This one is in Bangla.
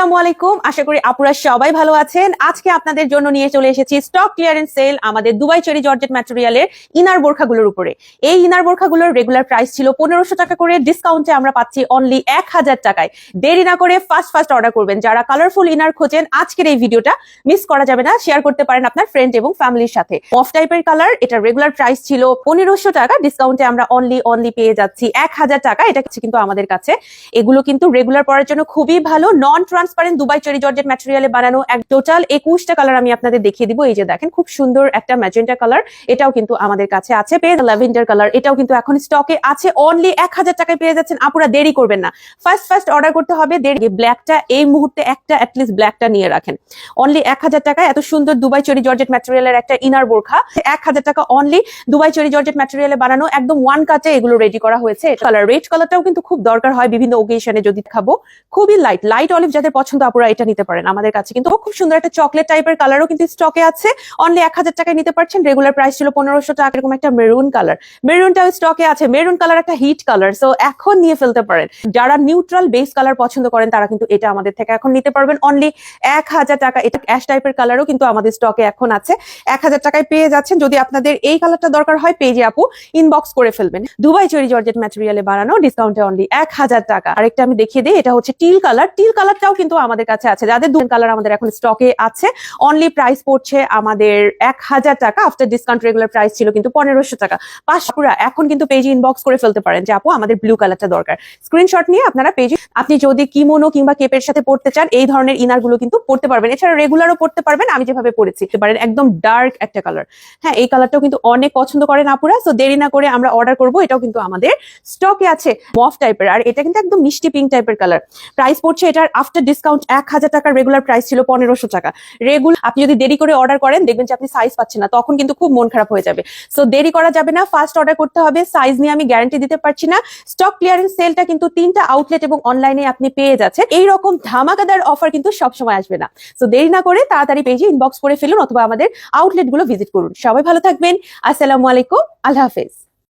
আসসালামু আলাইকুম। আশা করি আপুরা সবাই ভালো আছেন। আজকে আপনাদের জন্য নিয়ে চলে এসেছি স্টক ক্লিয়ারেন্স সেল আমাদের দুবাই চেরি জর্জেট ম্যাটেরিয়ালের ইনার বোরখাগুলোর উপরে। এই ইনার বোরখাগুলোর রেগুলার প্রাইস ছিল পনেরোশো টাকা করে। ডিসকাউন্টে আমরা পাচ্ছি অনলি এক হাজার টাকায়। দেরি না করে ফার্স্ট ফার্স্ট অর্ডার করবেন। যারা কালারফুল ইনার খোঁজেন, আজকের এই ভিডিওটা মিস করা যাবে না। শেয়ার করতে পারেন আপনার ফ্রেন্ড এবং ফ্যামিলির সাথে। অফ টাইপের কালার এটা রেগুলার প্রাইস ছিল পনেরোশো টাকা। ডিসকাউন্টে আমরা অনলি অনলি পেয়ে যাচ্ছি এক হাজার টাকা। এটা কিন্তু আমাদের কাছে। এগুলো কিন্তু রেগুলার পড়ার জন্য খুবই ভালো। Non transparent Dubai cherry georgette ম্যাটেরিয়ালে বানানো এক টোটাল একুশটা কালার আমি আপনাদের দেখিয়ে দিব। এই যে দেখেন, খুব সুন্দর একটা ম্যাজেন্টা কালার এটাও কিন্তু আমাদের কাছে আছে। পেয়ে ল্যাভেন্ডার কালার এটাও কিন্তু এখন স্টকে আছে। অনলি এক হাজার টাকায় পেয়ে যাচ্ছেন। আপুরা দেরি করবেন না। ফার্স্ট ফার্স্ট অর্ডার করতে হবে। দেরি ব্ল্যাকটা এই মুহূর্তে একটা অ্যাটলিস্ট ব্ল্যাকটা নিয়ে রাখেন। অনলি এক হাজার টাকায় এত সুন্দর দুবাই চেরি জর্জেট ম্যাটেরিয়ালের একটা ইনার বোরখা। এক হাজার টাকা অনলি দুবাই চেরি জর্জেট ম্যাটেরিয়ালে বানানো একদম ওয়ান কাটে এগুলো রেডি করা হয়েছে। কালার রেড কালারটাও কিন্তু খুব দরকার হয়। বিভিন্ন ওকেশনে যদি খাব খুবই লাইট লাইট অলিভ যাদের পছন্দ আপুরা এটা নিতে পারেন আমাদের কাছে। কিন্তু খুব সুন্দর একটা চকলেট টাইপের কালারও কিন্তু স্টকে আছে। অনলি এক হাজার টাকায় নিতে পারছেন। রেগুলার প্রাইস ছিল পনেরোশো টাকা, এরকম একটা মেরুন কালার মেরুনটাও স্টকে আছে। মেরুন কালার একটা হিট কালার সো এখন নিয়ে ফেলতে পারেন। যারা নিউট্রাল বেস কালার পছন্দ করেন, তারা কিন্তু এটা আমাদের থেকে এখন নিতে পারবেন। অনলি এক হাজার টাকা, এটা অ্যাশ টাইপের কালারও কিন্তু আমাদের স্টকে এখন আছে। এক হাজার টাকায় পেয়ে যাচ্ছেন। যদি আপনাদের এই কালারটা দরকার হয় পেজে আপু ইনবক্স করে ফেলবেন। দুবাই চেরি জর্জেট ম্যাটেরিয়ালে বানানো ডিসকাউন্টে অনলি এক হাজার টাকা। আরেকটা আমি দেখিয়ে দিই, এটা হচ্ছে টিল কালার টিল কালারটাও কিন্তু আমাদের কাছে আছে। যাদের দু কালার আমাদের এখন স্টকে আছে অনলি প্রাইস পড়ছে আমাদের এক হাজার টাকা আফটার ডিসকাউন্ট রেগুলার প্রাইস ছিল কিন্তু পনেরোশো টাকা। পাঁচপুরা এখন কিন্তু পেজে ইনবক্স করে ফেলতে পারেন যে, আপু, আমাদের ব্লু কালারটা দরকার। স্ক্রিনশট নিয়ে আপনারা পেজে আপনি যদি কিমোনো কিংবা কেপের সাথে পড়তে চান, এই ধরনের ইনারগুলো কিন্তু পড়তে পারবেন। এছাড়া রেগুলারও পড়তে পারবেন, আমি যেভাবে পড়েছি। পারেন একদম ডার্ক একটা কালার হ্যাঁ এই কালারটাও কিন্তু অনেক পছন্দ করেন আপুরা সো দেরি না করে আমরা অর্ডার করব, এটাও কিন্তু আমাদের স্টকে আছে। মফ টাইপের আর এটা কিন্তু একদম মিষ্টি পিঙ্ক টাইপের কালার প্রাইস পড়ছে এটার আফটার ডিসকাউন্ট এক হাজার টাকার রেগুলার প্রাইস ছিল পনেরোশো টাকা। রেগুলার আপনি যদি দেরি করে অর্ডার করেন, দেখবেন যে আপনি সাইজ পাচ্ছেন না, তখন কিন্তু খুব মন খারাপ হয়ে যাবে। সো দেরি করা যাবে না ফার্স্ট অর্ডার করতে হবে সাইজ নিয়ে আমি গ্যারান্টি দিতে পারছি না। স্টক ক্লিয়ারেন্স সেলটা কিন্তু তিনটা আউটলেট এবং অনলাইনে আপনি পেয়ে যাচ্ছেন। এইরকম ধামাকাদার অফার কিন্তু সবসময় আসবে না। সো দেরি না করে তাড়াতাড়ি পেজে ইনবক্স করে ফেলুন অথবা আমাদের আউটলেটগুলো ভিজিট করুন। সবাই ভালো থাকবেন। আসসালামু আলাইকুম, আল্লাহ হাফেজ।